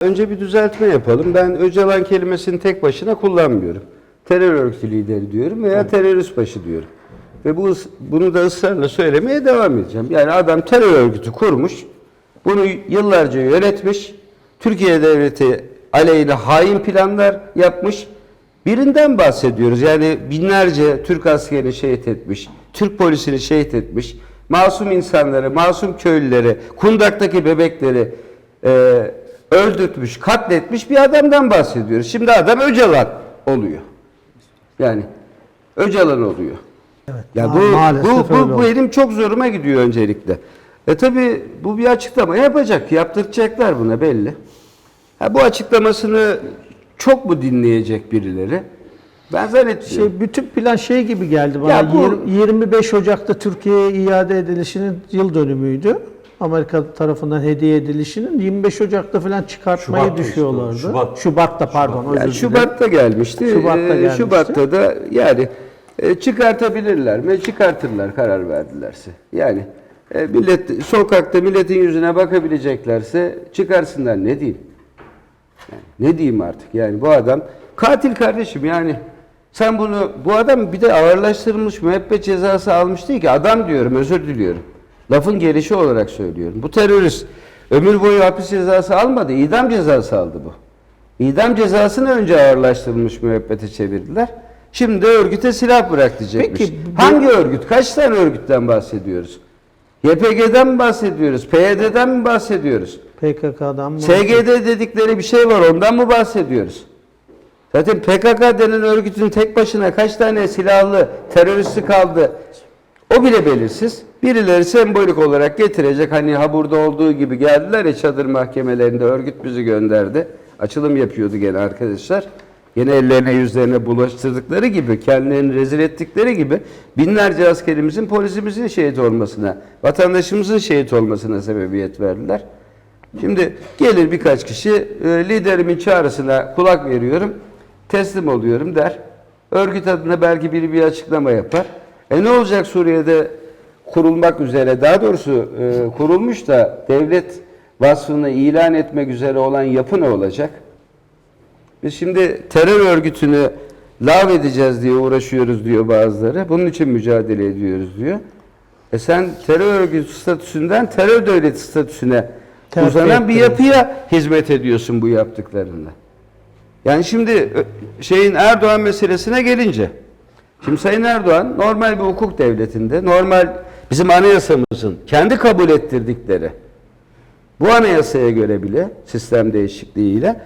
Önce bir düzeltme yapalım. Ben Öcalan kelimesini tek başına kullanmıyorum. Terör örgütü lideri diyorum veya terörist başı diyorum. Ve bu bunu da ısrarla söylemeye devam edeceğim. Yani adam terör örgütü kurmuş, bunu yıllarca yönetmiş, Türkiye devleti aleyhine hain planlar yapmış. Birinden bahsediyoruz. Yani binlerce Türk askerini şehit etmiş, Türk polisini şehit etmiş, masum insanları, masum köylüleri, kundaktaki bebekleri e, öldürtmüş, katletmiş bir adamdan bahsediyoruz. Şimdi adam Öcalan oluyor. Yani Öcalan oluyor. Evet, Ya bu, bu, bu, bu benim çok zoruma gidiyor öncelikle. E tabi bu bir açıklama yapacak, yaptıracaklar buna belli. Ha, bu açıklamasını çok mu dinleyecek birileri? Ben zannetmiyorum. Şey, bütün plan şey gibi geldi bana. Ya bu- Yir- 25 Ocak'ta Türkiye'ye iade edilişinin yıl dönümüydü. Amerika tarafından hediye edilişinin 25 Ocak'ta falan çıkartmayı Şubat'ta işte, düşüyorlardı. Şubat. Şubat'ta pardon özür Yani. Şubat'ta gelmişti. Şubat'ta Ee, gelmişti. Şubat'ta da yani e, çıkartabilirler mi? Çıkartırlar karar verdilerse. Yani e, millet sokakta milletin yüzüne bakabileceklerse çıkarsınlar ne diyeyim? Yani ne diyeyim artık? Yani bu adam katil kardeşim yani sen bunu bu adam bir de ağırlaştırılmış müebbet cezası almış değil ki adam diyorum özür diliyorum. Lafın gelişi olarak söylüyorum. Bu terörist ömür boyu hapis cezası almadı, idam cezası aldı bu. İdam cezasını önce ağırlaştırılmış müebbete çevirdiler. Şimdi de örgüte silah bırak diyecekmiş. Peki, bu- Hangi örgüt? Kaç tane örgütten bahsediyoruz? YPG'den mi bahsediyoruz? PYD'den mi bahsediyoruz? PKK'dan mı? SGD dedikleri bir şey var ondan mı bahsediyoruz? Zaten PKK denen örgütün tek başına kaç tane silahlı teröristi kaldı? O bile belirsiz. Birileri sembolik olarak getirecek. Hani ha burada olduğu gibi geldiler ya çadır mahkemelerinde örgüt bizi gönderdi. Açılım yapıyordu gene arkadaşlar. Yine ellerine yüzlerine bulaştırdıkları gibi, kendilerini rezil ettikleri gibi binlerce askerimizin, polisimizin şehit olmasına, vatandaşımızın şehit olmasına sebebiyet verdiler. Şimdi gelir birkaç kişi e, liderimin çağrısına kulak veriyorum, teslim oluyorum der. Örgüt adına belki biri bir açıklama yapar. E ne olacak Suriye'de kurulmak üzere, daha doğrusu e, kurulmuş da devlet vasfını ilan etmek üzere olan yapı ne olacak? Biz şimdi terör örgütünü lav edeceğiz diye uğraşıyoruz diyor bazıları. Bunun için mücadele ediyoruz diyor. E sen terör örgütü statüsünden terör devleti statüsüne Terfi uzanan bir ettiriyorsun. yapıya hizmet ediyorsun bu yaptıklarında. Yani şimdi şeyin Erdoğan meselesine gelince Şimdi Sayın Erdoğan normal bir hukuk devletinde, normal bizim anayasamızın kendi kabul ettirdikleri bu anayasaya göre bile sistem değişikliğiyle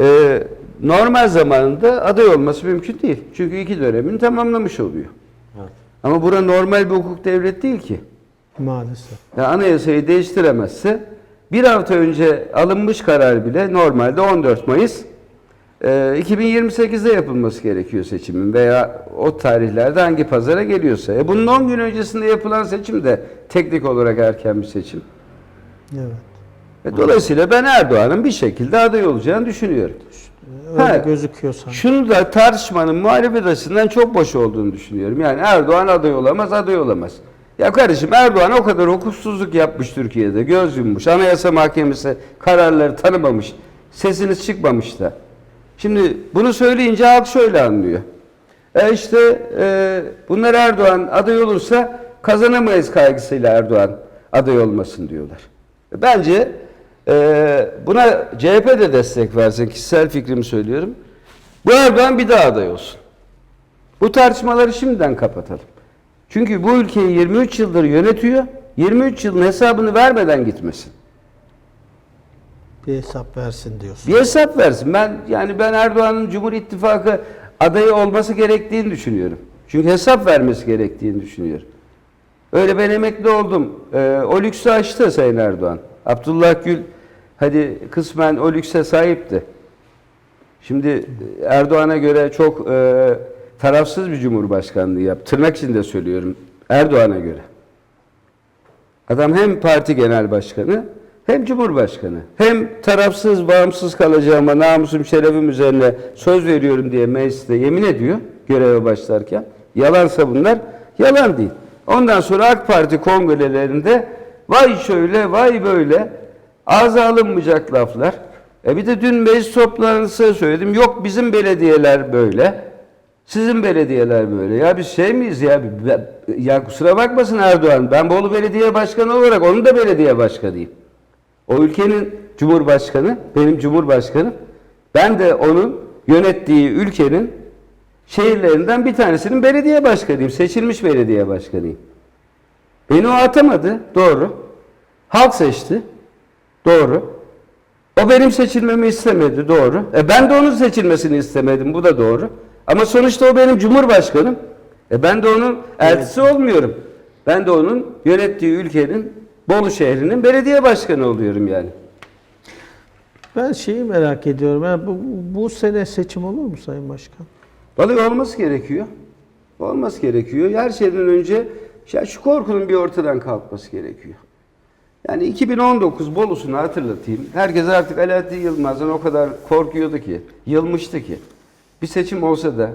e, normal zamanında aday olması mümkün değil. Çünkü iki dönemini tamamlamış oluyor. Evet. Ama bura normal bir hukuk devlet değil ki. Maalesef. Ya anayasayı değiştiremezse bir hafta önce alınmış karar bile normalde 14 Mayıs e, 2028'de yapılması gerekiyor seçimin veya o tarihlerde hangi pazara geliyorsa. E bunun 10 gün öncesinde yapılan seçim de teknik olarak erken bir seçim. Evet. E, Dolayısıyla ben Erdoğan'ın bir şekilde aday olacağını düşünüyorum. Öyle Ha, gözüküyor sanki. Şunu da tartışmanın muhalefet açısından çok boş olduğunu düşünüyorum. Yani Erdoğan aday olamaz, aday olamaz. Ya kardeşim Erdoğan o kadar hukuksuzluk yapmış Türkiye'de, göz yummuş, anayasa mahkemesi kararları tanımamış, sesiniz çıkmamış da. Şimdi bunu söyleyince halk şöyle anlıyor. E işte e, bunlar Erdoğan aday olursa kazanamayız kaygısıyla Erdoğan aday olmasın diyorlar. Bence e, buna CHP de destek versin, kişisel fikrimi söylüyorum. Bu Erdoğan bir daha aday olsun. Bu tartışmaları şimdiden kapatalım. Çünkü bu ülkeyi 23 yıldır yönetiyor. 23 yılın hesabını vermeden gitmesin. Bir hesap versin diyorsun. Bir hesap versin. Ben yani ben Erdoğan'ın Cumhur İttifakı adayı olması gerektiğini düşünüyorum. Çünkü hesap vermesi gerektiğini düşünüyorum. Öyle ben emekli oldum. Ee, o lüksü açtı Sayın Erdoğan. Abdullah Gül hadi kısmen o lükse sahipti. Şimdi Erdoğan'a göre çok e, tarafsız bir cumhurbaşkanlığı yaptı. Tırnak içinde söylüyorum. Erdoğan'a göre. Adam hem parti genel başkanı hem cumhurbaşkanı. Hem tarafsız, bağımsız kalacağıma namusum, şerefim üzerine söz veriyorum diye mecliste yemin ediyor göreve başlarken. Yalansa bunlar, yalan değil. Ondan sonra AK Parti kongrelerinde vay şöyle, vay böyle ağza alınmayacak laflar. E bir de dün meclis toplantısı söyledim. Yok bizim belediyeler böyle. Sizin belediyeler böyle. Ya biz şey miyiz ya? Ya kusura bakmasın Erdoğan. Ben Bolu Belediye Başkanı olarak onun da belediye başkanıyım. O ülkenin cumhurbaşkanı, benim cumhurbaşkanım. Ben de onun yönettiği ülkenin şehirlerinden bir tanesinin belediye başkanıyım. Seçilmiş belediye başkanıyım. Beni o atamadı. Doğru. Halk seçti. Doğru. O benim seçilmemi istemedi. Doğru. E ben de onun seçilmesini istemedim. Bu da doğru. Ama sonuçta o benim cumhurbaşkanım. E ben de onun eltisi olmuyorum. Ben de onun yönettiği ülkenin Bolu şehrinin belediye başkanı oluyorum yani. Ben şeyi merak ediyorum. Yani bu, bu sene seçim olur mu Sayın Başkan? Vallahi olması gerekiyor. Olması gerekiyor. Her şeyden önce ya şu korkunun bir ortadan kalkması gerekiyor. Yani 2019 Bolu'sunu hatırlatayım. Herkes artık Alaaddin Yılmaz'dan o kadar korkuyordu ki, yılmıştı ki. Bir seçim olsa da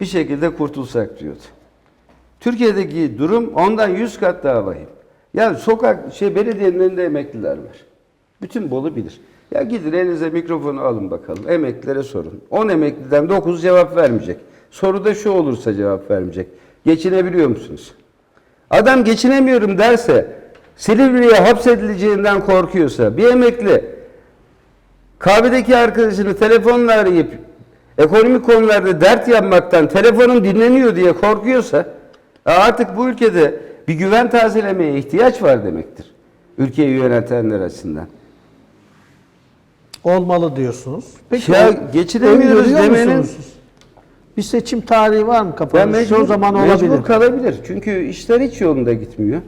bir şekilde kurtulsak diyordu. Türkiye'deki durum ondan 100 kat daha vahim. Ya sokak şey belediyenin önünde emekliler var. Bütün Bolu bilir. Ya gidin elinize mikrofonu alın bakalım. Emeklilere sorun. 10 emekliden 9 cevap vermeyecek. Soruda şu olursa cevap vermeyecek. Geçinebiliyor musunuz? Adam geçinemiyorum derse, Silivri'ye hapsedileceğinden korkuyorsa, bir emekli kahvedeki arkadaşını telefonla arayıp ekonomik konularda dert yapmaktan telefonum dinleniyor diye korkuyorsa e artık bu ülkede bir güven tazelemeye ihtiyaç var demektir. Ülkeyi yönetenler açısından. Olmalı diyorsunuz. Peki Ya öngörüyor demenin-? Bir seçim tarihi var mı Ya kafanızda? mecbur, o zaman mecbur olabilir. kalabilir. Çünkü işler hiç yolunda gitmiyor.